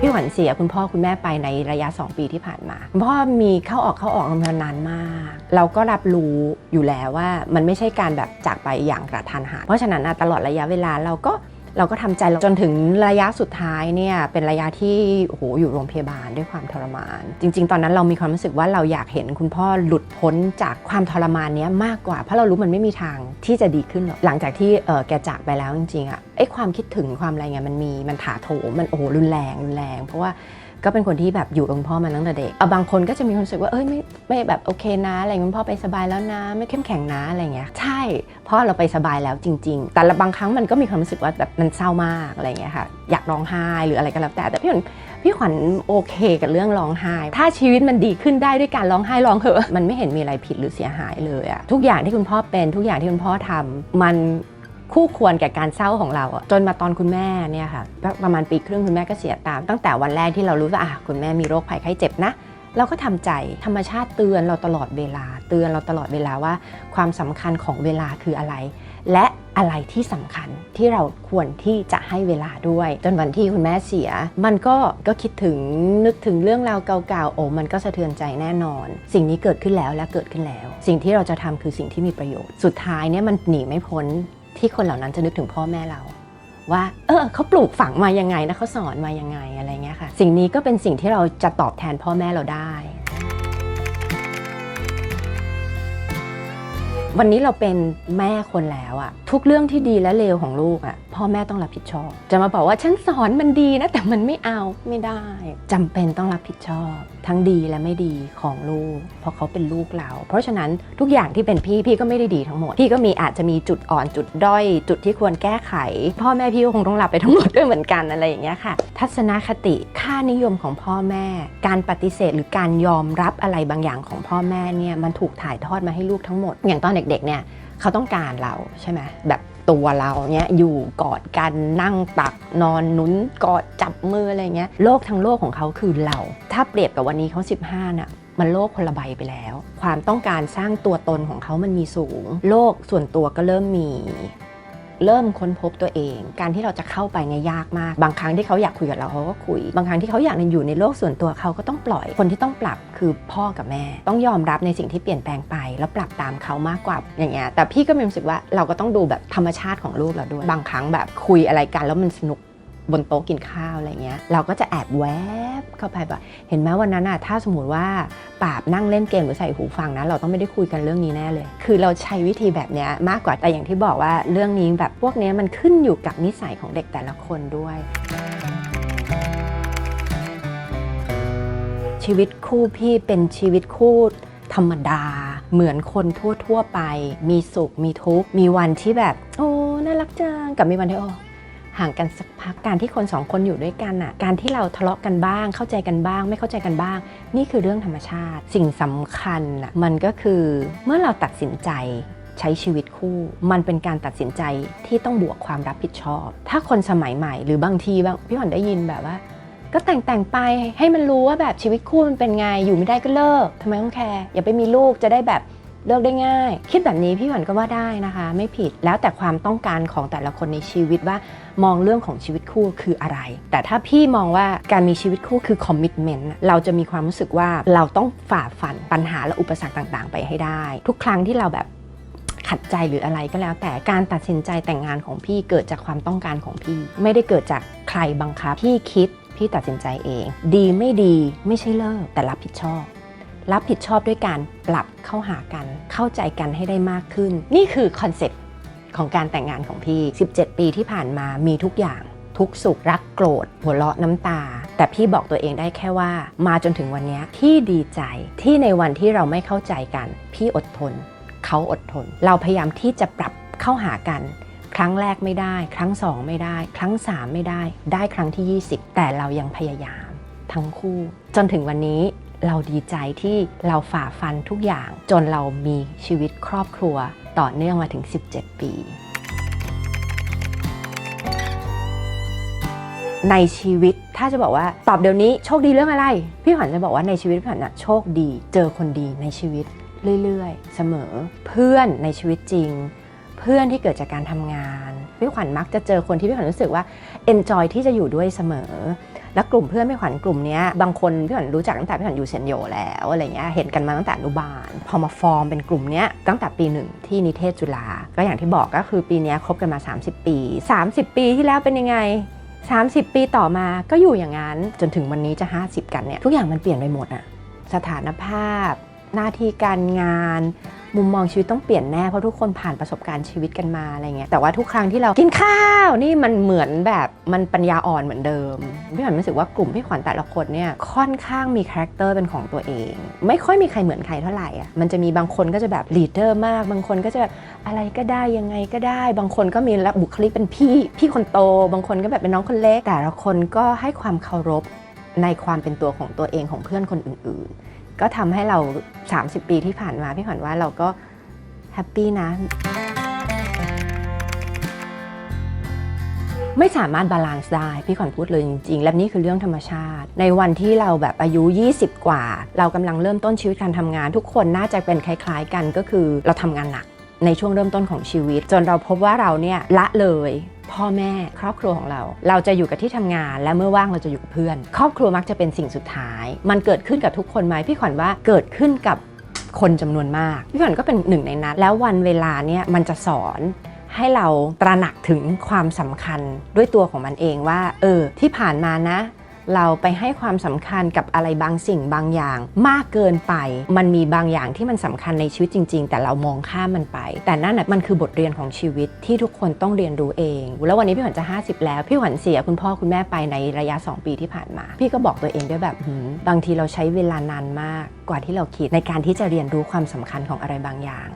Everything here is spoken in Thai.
พี่ขวัญเสียคุณพ่อคุณแม่ไปในระยะ 2 ปีที่ผ่านมาคุณพ่อมีเข้าออกเข้าออกมานานมาก เราก็รับรู้อยู่แล้วว่ามันไม่ใช่การแบบจากไปอย่างกระทันหันเพราะฉะนั้นตลอดระยะเวลาเราก็ เราก็ทำใจจนถึงระยะสุดท้ายเนี่ยเป็นระยะที่โอ้โหอยู่โรงพยาบาลด้วยความทรมาน จริง ๆ ตอนนั้นเรามีความรู้สึกว่าเราอยากเห็นคุณพ่อหลุดพ้นจากความทรมานนี้มากกว่า เพราะเรารู้มันไม่มีทางที่จะดีขึ้นหรอกหลังจากที่เออแกจากไปแล้วจริงๆอะไอ้ความคิดถึงความอะไรเงี้ยมันมีมันถาโถมมันโอ้โหรุนแรงรุนแรง เพราะว่าก็เป็นคนที่แบบอยู่กับคุณพ่อมาตั้งแต่เด็กเอาบางคนก็จะมีความรู้สึกว่าเอ้ยไม่ไม่แบบโอเคนะอะไรคุณพ่อไปสบายแล้วนะ ไม่เข้มแข็งนะอะไรเงี้ยใช่พ่อเราไปสบายแล้วจริง ๆ แต่ละบางครั้งมันก็มีความรู้สึกว่าแบบมันเศร้ามากอะไรเงี้ยค่ะอยากร้องไห้หรืออะไรก็แล้วแต่แต่พี่ขวัญพี่ขวัญโอเคกับเรื่องร้องไห้ ถ้าชีวิตมันดีขึ้นได้ด้วยการร้องไห้ร้องเหอะมันไม่เห็นมีอะไรผิดหรือเสียหายเลยอะทุกอย่างที่คุณพ่อเป็นทุกอย่างที่คุณพ่อทำมัน คู่ควรแก่การเศร้าของเรา จนมาตอนคุณแม่เนี่ยค่ะประมาณปีครึ่งคุณแม่ก็เสียตาม ตั้งแต่วันแรกที่เรารู้ว่าคุณแม่มีโรคภัยไข้เจ็บนะเราก็ทำใจธรรมชาติเตือนเราตลอดเวลา เตือนเราตลอดเวลาว่า ความสำคัญของเวลาคืออะไร และอะไรที่สำคัญที่เราควรที่จะให้เวลาด้วย จนวันที่คุณแม่เสีย มันก็ก็คิดถึงนึกถึงเรื่องราวเก่าๆโอ้มันก็สะเทือนใจแน่นอน สิ่งนี้เกิดขึ้นแล้วและเกิดขึ้นแล้ว สิ่งที่เราจะทำคือสิ่งที่มีประโยชน์ สุดท้ายเนี่ยมันหนีไม่พ้น ที่คนเหล่านั้นจะนึกถึงพ่อแม่เรา ว่า เออเขาปลูกฝังมายังไงนะเขาสอนมายังไงอะไรเงี้ยค่ะ สิ่งนี้ก็เป็นสิ่งที่เราจะตอบแทนพ่อแม่เราได้ วันนี้เราเป็นแม่คนแล้วอะทุกเรื่องที่ดีและเลวของลูกอะพ่อแม่ต้องรับผิดชอบ จะมาบอกว่าฉันสอนมันดีนะแต่มันไม่เอาไม่ได้จำเป็นต้องรับผิดชอบ ทั้งดีและไม่ดีของลูก เพราะเขาเป็นลูกเรา เพราะฉะนั้นทุกอย่างที่เป็นพี่พี่ก็ไม่ได้ดีทั้งหมด พี่ก็มีอาจจะมีจุดอ่อนจุดด้อย จุดที่ควรแก้ไข พ่อแม่พี่ก็คงต้องรับไปทั้งหมดด้วยเหมือนกันอะไรอย่างเงี้ยค่ะ ทัศนคติค่านิยมของพ่อแม่ การปฏิเสธหรือการยอมรับอะไรบางอย่างของพ่อแม่เนี่ยมันถูกถ่ายทอดมาให้ลูกทั้งหมด อย่างตอนเด็กๆเนี่ยเขาต้องการเราใช่ไหมแบบตัวเราเนี่ยอยู่กอดกันนั่งตักนอนหนุนกอดจับมืออะไรเงี้ยโลกทั้งโลกของเขาคือเรา ถ้าเปรียบกับวันนี้เขา 15น่ะมันโลกคนละใบไปแล้ว ความต้องการสร้างตัวตนของเขามันมีสูง โลกส่วนตัวก็เริ่มมี เริ่มค้นพบตัวเอง การที่เราจะเข้าไปเนี่ยยากมาก บางครั้งที่เขาอยากคุยกับเราเขาก็คุย บางครั้งที่เขาอยากอยู่ในโลกส่วนตัวเขาก็ต้องปล่อย คนที่ต้องปรับคือพ่อกับแม่ ต้องยอมรับในสิ่งที่เปลี่ยนแปลงไป แล้วปรับตามเขามากกว่าอย่างเงี้ยแต่พี่ก็มีความรู้สึกว่าเราก็ต้องดูแบบธรรมชาติของลูกเราด้วย บางครั้งแบบคุยอะไรกันแล้วมันสนุก บนโต๊ะกินข้าวอะไรเงี้ย เราก็จะแอบแวบเข้าไปแบบเห็นไหมวันนั้นอะถ้าสมมติว่าปราบนั่งเล่นเกมหรือใส่หูฟังนะเราต้องไม่ได้คุยกันเรื่องนี้แน่เลย คือเราใช้วิธีแบบเนี้ยมากกว่าแต่อย่างที่บอกว่าเรื่องนี้แบบพวกเนี้ยมันขึ้นอยู่กับนิสัยของเด็กแต่ละคนด้วยชีวิตคู่พี่เป็นชีวิตคู่ธรรมดา เหมือนคนทั่ว ๆ ไป มีสุขมีทุกข์ มีวันที่แบบ โอ้ น่ารักจัง กับมีวันที่โอ้ ห่างกันสักพักการที่คนสองคนอยู่ด้วยกันอะการที่เราทะเลาะกันบ้าง เข้าใจกันบ้าง ไม่เข้าใจกันบ้าง นี่คือเรื่องธรรมชาติ สิ่งสำคัญอะมันก็คือเมื่อเราตัดสินใจใช้ชีวิตคู่ มันเป็นการตัดสินใจที่ต้องบวกความรับผิดชอบ ถ้าคนสมัยใหม่ หรือบางทีบางพี่หอนได้ยินแบบว่า ก็แต่งแต่งไปให้มันรู้ว่าแบบชีวิตคู่มันเป็นไงอยู่ไม่ได้ก็เลิกทำไมต้องแคร์อย่าไปมีลูกจะได้แบบ เลิกได้ง่าย คิดแบบนี้พี่หวันก็ว่าได้นะคะ ไม่ผิดแล้วแต่ความต้องการของแต่ละคนในชีวิตว่ามองเรื่องของชีวิตคู่คืออะไร แต่ถ้าพี่มองว่าการมีชีวิตคู่คือคอมมิชเมนต์เราจะมีความรู้สึกว่าเราต้องฝ่าฟันปัญหาและอุปสรรคต่างๆ ไปให้ได้ ทุกครั้งที่เราแบบขัดใจหรืออะไรก็แล้ว แต่การตัดสินใจแต่งงานของพี่เกิดจากความต้องการของพี่ ไม่ได้เกิดจากใครบังคับพี่คิดพี่ตัดสินใจเอง ดีไม่ดีไม่ใช่เลิกแต่รับผิดชอบ รับผิดชอบด้วยการปรับเข้าหากัน เข้าใจกันให้ได้มากขึ้น นี่คือคอนเซ็ปต์ของการแต่งงานของพี่ 17 ปีที่ผ่านมามีทุกอย่างทุกสุขรักโกรธ หัวเราะน้ำตา แต่พี่บอกตัวเองได้แค่ว่า มาจนถึงวันนี้ยพี่ดีใจที่ในวันที่เราไม่เข้าใจกัน พี่อดทน เขาอดทน เราพยายามที่จะปรับเข้าหากัน ครั้งแรกไม่ได้ ครั้งสองไม่ได้ ครั้งสามไม่ได้ ได้ครั้งที่ 20 แต่เรายังพยายาม ทั้งคู่ จนถึงวันนี้เราดีใจที่เราฝ่าฟันทุกอย่าง จนเรามีชีวิตครอบครัวต่อเนื่องมาถึง 17 ปี ในชีวิตถ้าจะบอกว่าตอบเดี๋ยวนี้โชคดีเรื่องอะไร พี่ขวัญจะบอกว่าในชีวิตพี่ขวัญนะโชคดี เจอคนดีในชีวิตเรื่อยๆ เสมอ เพื่อนในชีวิตจริง เพื่อนที่เกิดจากการทำงานพี่ขวัญมักจะเจอคนที่พี่ขวัญรู้สึกว่า enjoy ที่จะอยู่ด้วยเสมอ แล้วกลุ่มเพื่อนพี่ขวัญกลุ่มนี้บางคนพี่ขวัญรู้จักตั้งแต่พี่ขวัญอยู่เซนโยแล้วอะไรเงี้ยเห็นกันมาตั้งแต่อนุบาล พอมาฟอร์มเป็นกลุ่มนี้ตั้งแต่ปีหนึ่งที่นิเทศจุฬาก็อย่างที่บอกก็คือปีนี้คบกันมา 30 ปี 30 ปีที่แล้วเป็นยังไง 30 ปีต่อมาก็อยู่อย่างนั้นจนถึงวันนี้จะ 50 กันเนี่ยทุกอย่างมันเปลี่ยนไปหมดอะสถานภาพ หน้าที่การงาน มุมมองชีวิตต้องเปลี่ยนแน่เพราะทุกคนผ่านประสบการณ์ชีวิตกันมาอะไรเงี้ยแต่ว่าทุกครั้งที่เรากินข้าวนี่มันเหมือนแบบมันปัญญาอ่อนเหมือนเดิมพี่ขวัญรู้สึกว่ากลุ่มพี่ขวัญแต่ละคนเนี่ยค่อนข้างมีคาแรคเตอร์เป็นของตัวเอง ไม่ค่อยมีใครเหมือนใครเท่าไหร่อะมันจะมีบางคนก็จะแบบลีดเดอร์มาก บางคนก็จะแบบอะไรก็ได้ยังไงก็ได้ บางคนก็มีบุคลิกเป็นพี่พี่คนโต บางคนก็แบบเป็นน้องคนเล็ก แต่ละคนก็ให้ความเคารพในความเป็นตัวของตัวเองของเพื่อนคนอื่นๆ ก็ทำให้เรา 30 ปีที่ผ่านมาพี่ขวัญว่าเราก็แฮปปี้นะ ไม่สามารถบาลานซ์ได้ พี่ขวัญพูดเลยจริงๆ และนี่คือเรื่องธรรมชาติ ในวันที่เราแบบอายุ 20 กว่า เรากำลังเริ่มต้นชีวิตการทำงาน ทุกคนน่าจะเป็นคล้าย ๆ กันก็คือเราทำงานหนักในช่วงเริ่มต้นของชีวิต จนเราพบว่าเราเนี่ยละเลย พ่อแม่ครอบครัวของเรา เราจะอยู่กับที่ทำงาน และเมื่อว่างเราจะอยู่กับเพื่อน ครอบครัวมักจะเป็นสิ่งสุดท้าย มันเกิดขึ้นกับทุกคนไหมพี่ขวัญว่าเกิดขึ้นกับคนจำนวนมาก พี่ขวัญก็เป็นหนึ่งในนั้น แล้ววันเวลาเนี่ยมันจะสอนให้เราตระหนักถึงความสำคัญด้วยตัวของมันเองว่า เออ ที่ผ่านมานะ เราไปให้ความสำคัญกับอะไรบางสิ่งบางอย่าง มากเกินไป มันมีบางอย่างที่มันสำคัญในชีวิตจริง ๆ แต่เรามองข้ามมันไป แต่นั่นนะมันคือบทเรียนของชีวิตที่ทุกคนต้องเรียนรู้เอง แล้ววันนี้พี่ขวัญจะ 50 แล้ว พี่ขวัญเสียคุณพ่อคุณแม่ไปในระยะ 2 ปีที่ผ่านมา พี่ก็บอกตัวเองด้วยแบบหืบางทีเราใช้เวลานานมากกว่าที่เราคิดในการที่จะเรียนรู้ความสำคัญของอะไรบางอย่าง